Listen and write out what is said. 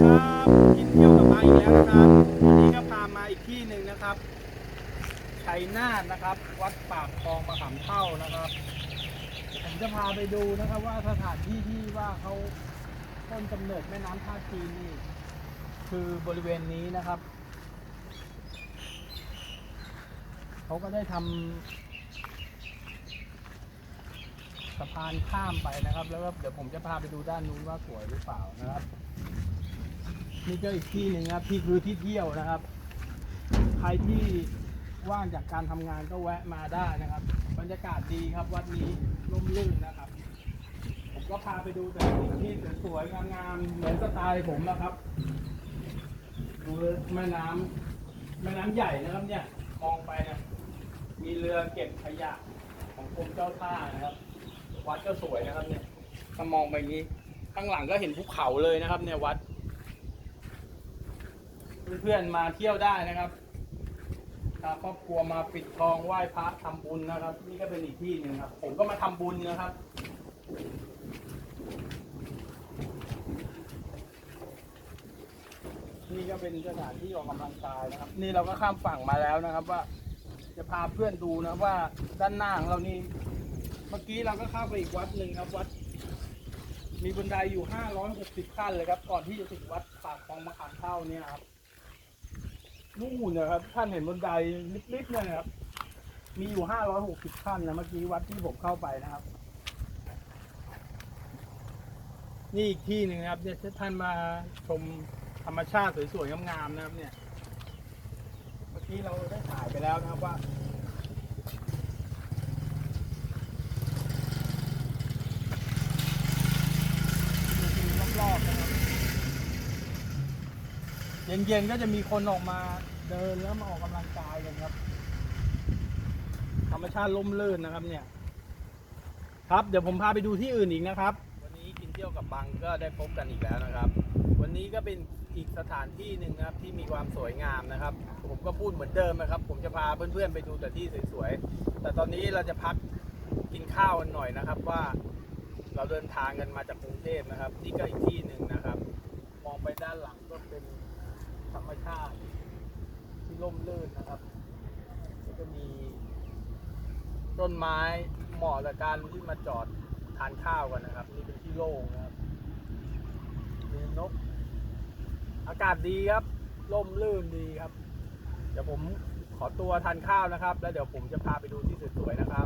ครับกินเที่ยวกับมาอีกแล้วนะครับวันนี้ก็พามาอีกที่หนึ่งนะครับชัยนาทนะครับ วัดปากคลองมะขามเท่านะครับผมจะพาไปดูนะครับ ว่าสถานที่ที่ว่าเขาต้นกำเนิดแม่น้ำท่าจีนนี่ คือบริเวณนี้นะครับเขาก็ได้ทำสะพานข้ามไปนะครับ แล้วก็เดี๋ยวผมจะพาไปดูด้านนู้นว่าสวยหรือเปล่านะครับ นี่ก็อีกที่หนึ่งครับที่คือที่เที่ยวนะครับ ใครที่ว่างจากการทำงานก็แวะมาได้นะครับ บรรยากาศดีครับวัดนี้ร่มรื่นนะครับ ผมก็พาไปดูแต่สิ่งที่สวยๆงามๆเหมือนสไตล์ผมนะครับดูแม่น้ำแม่น้ำใหญ่นะครับเนี่ยมองไปเนี่ยมีเรือเก็บขยะของกรมเจ้าท่านะครับ วัดก็สวยนะครับเนี่ยถ้ามองไปอย่างนี้ ข้างหลังก็เห็นภูเขาเลยนะครับ เนี่ยวัด เพื่อนๆมาเที่ยวได้นะครับพาครอบครัวมาปิดทองไหว้พระทำบุญนะครับ นี่ก็เป็นอีกที่หนึ่งครับ ผมก็มาทำบุญนะครับนี่ก็เป็นสถานที่ออกกำลังกายนะครับ นี่เราก็ข้ามฝั่งมาแล้วนะครับ ว่า จะพาเพื่อนดูนะว่าด้านหน้าของเรานี่เมื่อกี้เราก็เข้าไปอีกวัดหนึ่งครับวัด มีบันไดอยู่ 560 ขั้นเลยครับ ก่อนที่จะถึงวัดปากคลองมะขามเท่าเนี่ยครับ นู่นนะครับท่านเห็นบนไดลิบๆเนี่ยนะครับ มีอยู่ห้าร้อยหกสิบขั้นนะเมื่อกี้วัดที่ผมเข้าไปนะครับ นี่อีกที่หนึ่งนะครับเนี่ยท่านมาชมธรรมชาติสวยๆงามๆนะครับ เนี่ย เมื่อกี้เราได้ถ่ายไปแล้วนะครับว่า รอบๆนะครับ เย็นๆก็จะมีคนออกมาเดินแล้วมาออกกำลังกายกันครับ ธรรมชาติล่มลื่นนะครับเนี่ย ครับเดี๋ยวผมพาไปดูที่อื่นอีกนะครับ วันนี้กินเที่ยวกับบังก็ได้พบกันอีกแล้วนะครับ วันนี้ก็เป็นอีกสถานที่หนึ่งนะครับที่มีความสวยงามนะครับ ผมก็พูดเหมือนเดิมนะครับ ผมจะพาเพื่อนๆไปดูแต่ที่สวยๆแต่ตอนนี้เราจะพักกินข้าวกันหน่อยนะครับว่าเราเดินทางกันมาจากกรุงเทพนะครับ นี่ก็อีกที่หนึ่งนะครับ มองไปด้านหลังก็เป็น ธรรมชาติ ที่ร่มรื่นนะครับแล้วก็มี ต้นไม้เหมาะกับการที่มาจอดทานข้าวกันนะครับ นี่เป็นที่โล่งนะครับมีนก อากาศดีครับร่มรื่นดีครับ เดี๋ยวผมขอตัวทานข้าวนะครับ แล้วเดี๋ยวผมจะพาไปดูที่สวยๆนะครับ